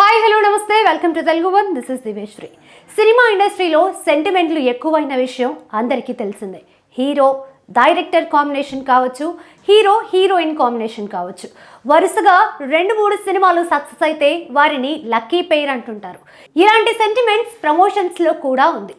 Hi hello నమస్తే. Welcome to Telugu one this is దివేశ్రీ cinema ఇండస్ట్రీలో సెంటిమెంట్లు ఎక్కువైన విషయం అందరికీ తెలిసిందే. హీరో డైరెక్టర్ కాంబినేషన్ కావచ్చు హీరో హీరోయిన్ కాంబినేషన్ కావచ్చు. వరుసగా రెండు మూడు సినిమాలు సక్సెస్ అయితే వారిని లక్కీ పెయిర్ అంటుంటారు. ఇలాంటి సెంటిమెంట్స్ ప్రమోషన్స్లో కూడా ఉంది.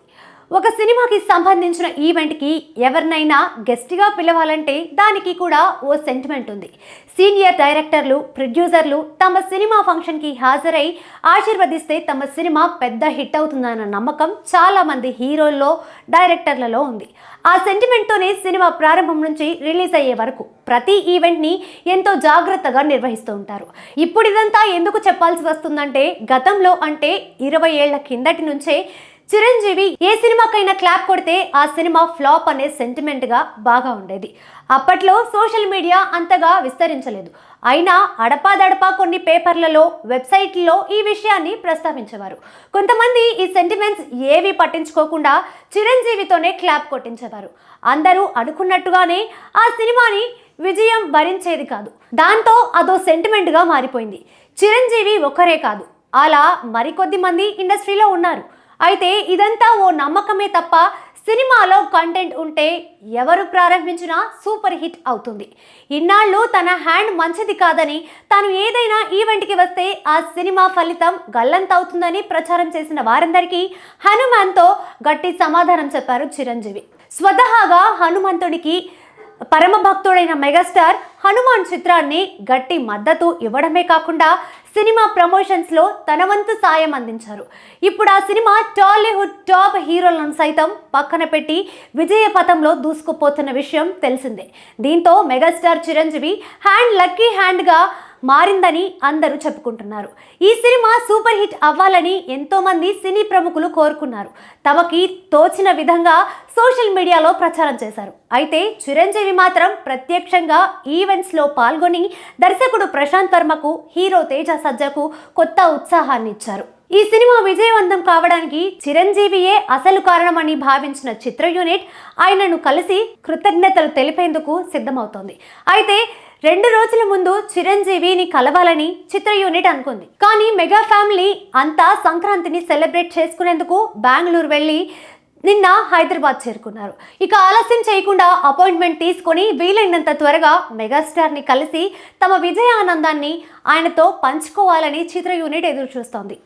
ఒక సినిమాకి సంబంధించిన ఈవెంట్కి ఎవరినైనా గెస్ట్గా పిలవాలంటే దానికి కూడా ఓ సెంటిమెంట్ ఉంది. సీనియర్ డైరెక్టర్లు ప్రొడ్యూసర్లు తమ సినిమా ఫంక్షన్కి హాజరై ఆశీర్వదిస్తే తమ సినిమా పెద్ద హిట్ అవుతుందన్న నమ్మకం చాలామంది హీరోల్లో డైరెక్టర్లలో ఉంది. ఆ సెంటిమెంట్తోనే సినిమా ప్రారంభం నుంచి రిలీజ్ అయ్యే వరకు ప్రతి ఈవెంట్ని ఎంతో జాగ్రత్తగా నిర్వహిస్తూ ఉంటారు. ఇప్పుడు ఇదంతా ఎందుకు చెప్పాల్సి వస్తుందంటే గతంలో అంటే ఇరవై ఏళ్ళ కిందటి నుంచే చిరంజీవి ఏ సినిమాకైనా క్లాప్ కొడితే ఆ సినిమా ఫ్లాప్ అనే సెంటిమెంట్గా బాగా ఉండేది. అప్పట్లో సోషల్ మీడియా అంతగా విస్తరించలేదు. అయినా అడపాదడపా కొన్ని పేపర్లలో వెబ్సైట్లలో ఈ విషయాన్ని ప్రస్తావించేవారు. కొంతమంది ఈ సెంటిమెంట్స్ ఏవి పట్టించుకోకుండా చిరంజీవితోనే క్లాప్ కొట్టించేవారు. అందరూ అనుకున్నట్టుగానే ఆ సినిమాని విజయం భరించేది కాదు. దాంతో అదో సెంటిమెంట్గా మారిపోయింది. చిరంజీవి ఒక్కరే కాదు. అలా మరికొద్ది మంది ఇండస్ట్రీలో ఉన్నారు. అయితే ఇదంతా ఓ నమ్మకమే తప్ప సినిమాలో కంటెంట్ ఉంటే ఎవరు ప్రారంభించినా సూపర్ హిట్ అవుతుంది. ఇన్నాళ్ళు తన హ్యాండ్ మంచిది కాదని తాను ఏదైనా ఈవెంట్కి వస్తే ఆ సినిమా ఫలితం గల్లంతవుతుందని ప్రచారం చేసిన వారందరికీ హనుమాన్తో గట్టి సమాధానం చెప్పారు చిరంజీవి. స్వతహాగా హనుమంతుడికి పరమ భక్తుడైన మెగాస్టార్ హనుమాన్ చిత్రాన్ని గట్టి మద్దతు ఇవ్వడమే కాకుండా సినిమా ప్రమోషన్స్లో తన వంతు సాయం అందించారు. ఇప్పుడు ఆ సినిమా టాలీవుడ్ టాప్ హీరోలను సైతం పక్కన పెట్టి విజయ పథంలో దూసుకుపోతున్న విషయం తెలిసిందే. దీంతో మెగాస్టార్ చిరంజీవి హ్యాండ్ లక్కీ హ్యాండ్గా మారిందని అందరూ చెప్పుకుంటున్నారు. ఈ సినిమా సూపర్ హిట్ అవ్వాలని ఎంతోమంది సినీ ప్రముఖులు కోరుకున్నారు. తమకి తోచిన విధంగా సోషల్ మీడియాలో ప్రచారం చేశారు. అయితే చిరంజీవి మాత్రం ప్రత్యక్షంగా ఈవెంట్స్లో పాల్గొని దర్శకుడు ప్రశాంత్ వర్మకు హీరో తేజ సజ్జకు కొత్త ఉత్సాహాన్ని ఇచ్చారు. ఈ సినిమా విజయవంతం కావడానికి చిరంజీవియే అసలు కారణమని భావించిన చిత్ర యూనిట్ ఆయనను కలిసి కృతజ్ఞతలు తెలిపేందుకు సిద్ధమవుతోంది. అయితే రెండు రోజుల ముందు చిరంజీవిని కలవాలని చిత్ర యూనిట్ అనుకుంది. కానీ మెగా ఫ్యామిలీ అంతా సంక్రాంతిని సెలబ్రేట్ చేసుకునేందుకు బెంగళూరు వెళ్ళి నిన్న హైదరాబాద్ చేరుకున్నారు. ఇక ఆలస్యం చేయకుండా అపాయింట్మెంట్ తీసుకొని వీలైనంత త్వరగా మెగాస్టార్ని కలిసి తమ విజయ ఆనందాన్ని ఆయనతో పంచుకోవాలని చిత్ర యూనిట్ ఎదురు చూస్తోంది